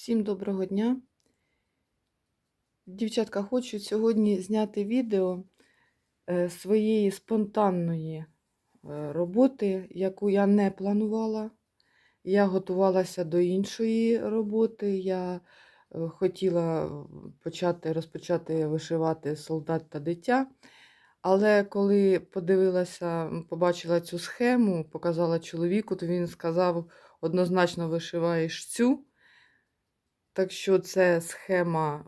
Всім доброго дня. Дівчатка, хочу сьогодні зняти відео е, своєї спонтанної е, роботи, яку я не планувала. Я готувалася до іншої роботи. Я е, хотіла почати, розпочати вишивати солдат та дитя. Але коли подивилася, побачила цю схему, показала чоловіку, то він сказав, однозначно вишиваєш цю. Так що це схема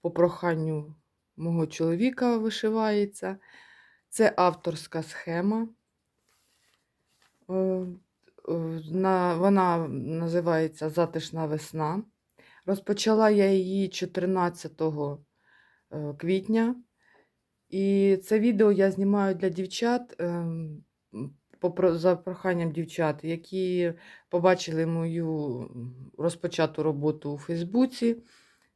по проханню мого чоловіка вишивається. Це авторська схема. Е, е, на- Вона називається Затишна весна. Розпочала я її 14 е, квітня. І це відео я знімаю для дівчат ем, за проханням дівчат, які побачили мою розпочату роботу у Фейсбуці.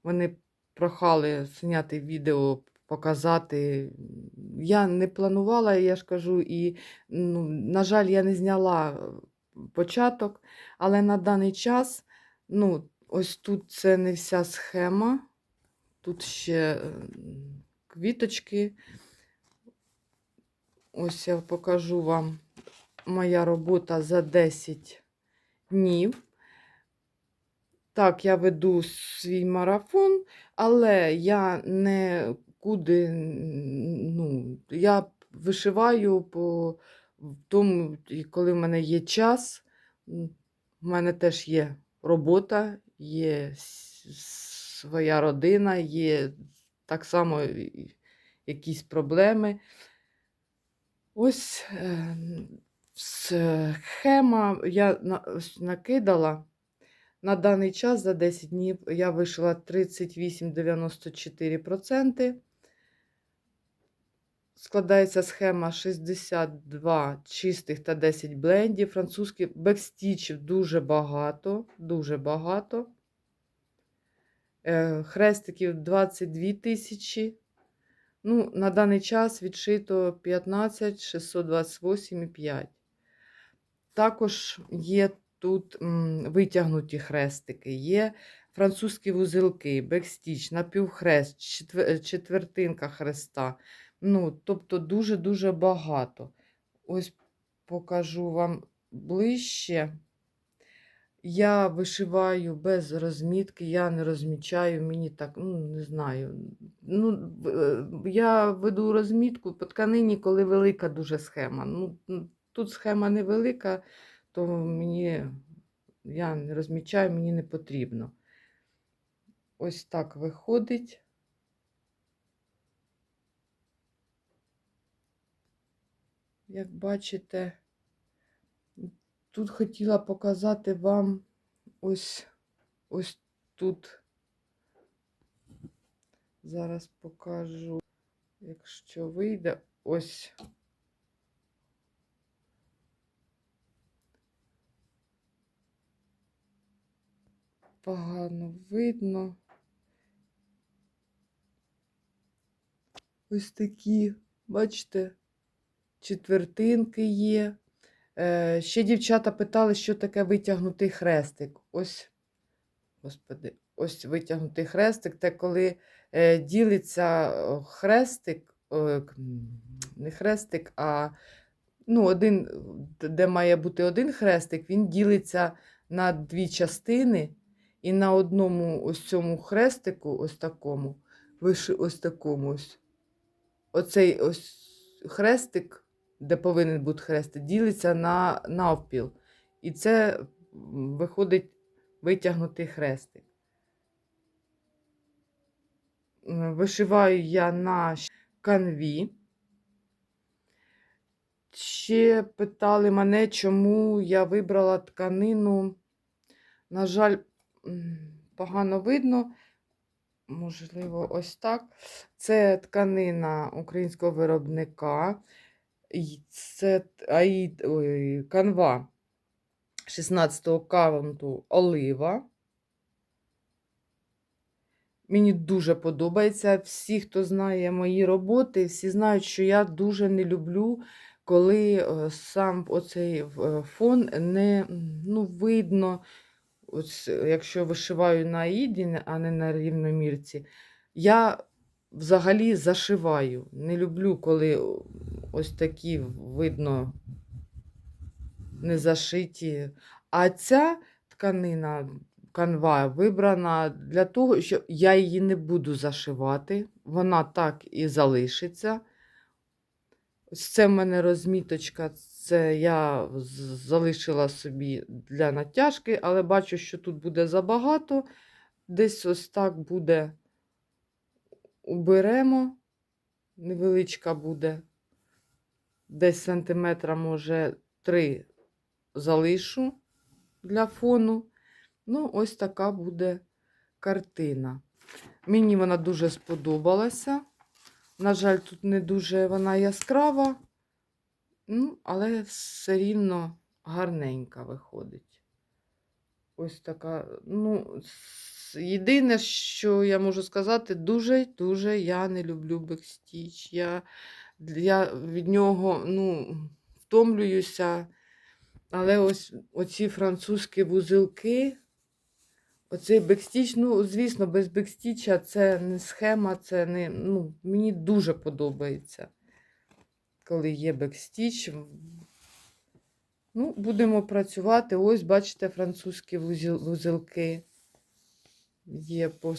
Вони прохали зняти відео, показати. Я не планувала, я ж кажу, і, ну, на жаль, я не зняла е, початок, але на даний час, ну, ось тут це не вся схема. Тут ще е, квіточки. Ось я покажу вам моя робота за 10 днів. Так, я веду свій марафон, але я не куди, ну, я вишиваю по тому, коли в мене є час. В мене теж є робота, є своя родина, є так само якісь проблеми. Ось е, схема я накидала. На даний час за 10 днів я вишила 38,94%. Складається схема 62 чистих та 10 блендів. Французьких бекстічів дуже багато, дуже багато. Е, Хрестиків 22 тисячі. Ну, на даний час відшито 15 628,5. Також є тут витягнуті хрестики, є французькі вузелки, бекстіч, напівхрест, четвертинка хреста. Ну, тобто дуже-дуже багато. Ось покажу вам ближче. Я вишиваю без розмітки, я не розмічаю, мені так, ну, не знаю. Ну, е, я веду розмітку по тканині, коли велика дуже схема. Ну, тут схема невелика, то мені я не розмічаю, мені не потрібно. Ось так виходить. Як бачите, тут хотіла показати вам ось ось тут. Зараз покажу, якщо вийде, ось. Погано видно. Ось такі, бачите, четвертинки є. Е, ще дівчата питали, що таке витягнутий хрестик. Ось, господи, ось витягнутий хрестик. Це коли е, ділиться хрестик, е, не хрестик, а ну, один, де має бути один хрестик, він ділиться на дві частини. І на одному ось цьому хрестику, ось такому, виши ось такому ось. Оцей ось хрестик, де повинен бути хрестик, ділиться на навпіл. І це виходить витягнутий хрестик. Вишиваю я на канві. Ще питали мене, чому я вибрала тканину. На жаль, погано видно. Можливо, ось так. Це тканина українського виробника. Це ой, канва 16-го каунту олива. Мені дуже подобається. Всі, хто знає мої роботи, всі знають, що я дуже не люблю, коли е, сам оцей е, фон не ну, видно ось, якщо вишиваю на аїді, а не на рівномірці, я взагалі зашиваю. Не люблю, коли ось такі видно не зашиті. А ця тканина, канва, вибрана для того, що я її не буду зашивати. Вона так і залишиться. Ось це в мене розміточка. Це я залишила собі для натяжки, але бачу, що тут буде забагато. Десь ось так буде. Уберемо. Невеличка буде. Десь сантиметра, може, три залишу для фону. Ну, ось така буде картина. Мені вона дуже сподобалася. На жаль, тут не дуже вона яскрава, ну, але все рівно гарненька виходить. Ось така. Ну, єдине, що я можу сказати, дуже-дуже я не люблю бекстіч. Я, я від нього ну, втомлююся. Але ось оці французькі вузелки, оцей бекстіч, ну, звісно, без бекстіча це не схема, це не. Ну, мені дуже подобається, коли є бекстіч. Ну, будемо працювати. Ось, бачите, французькі вузел- вузелки. Є по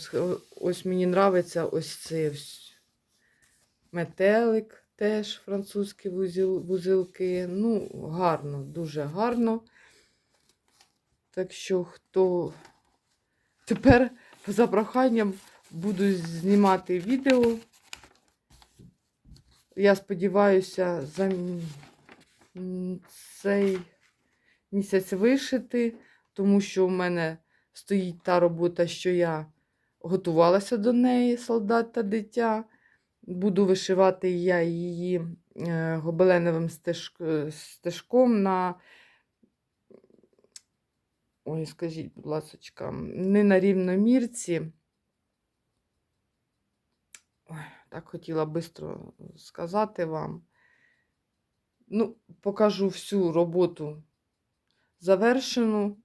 Ось мені подобається ось цей метелик, теж французькі вузел- вузелки. Ну, гарно, дуже гарно. Так що, хто тепер за проханням буду знімати відео. Я сподіваюся, за цей місяць вишити, тому що в мене стоїть та робота, що я готувалася до неї, солдат та дитя. Буду вишивати я її е, гобеленовим е, стежком на. Ой, скажіть, будь ласочка, не на рівномірці. Ой, так хотіла швидко сказати вам. Ну, покажу всю роботу завершену.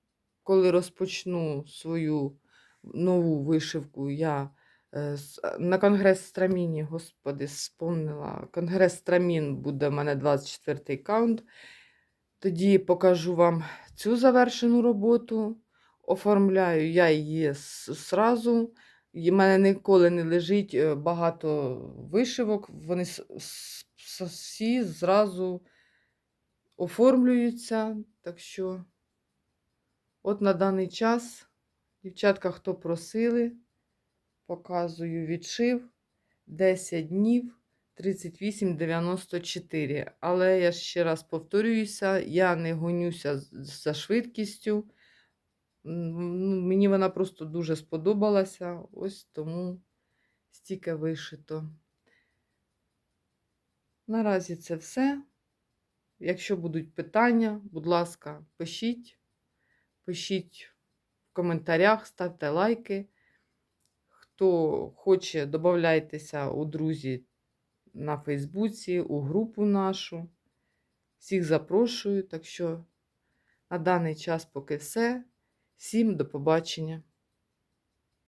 Коли розпочну свою нову вишивку, я е, на конгрес Страміні, господи, спомнила. Конгрес Страмін буде в мене 24-й каунт. Тоді покажу вам цю завершену роботу. Оформляю я її сразу. В мене ніколи не лежить е, багато вишивок. Вони всі зразу оформлюються. Так що, от на даний час, дівчатка, хто просили, показую відшив 10 днів. 38,94. Але я ще раз повторююся, я не гонюся за швидкістю. Мені вона просто дуже сподобалася. Ось тому стільки вишито. Наразі це все. Якщо будуть питання, будь ласка, пишіть. Пишіть в коментарях, ставте лайки. Хто хоче, додавайтеся у друзі на Фейсбуці, у групу нашу. Всіх запрошую. Так що на даний час поки все. Всім до побачення.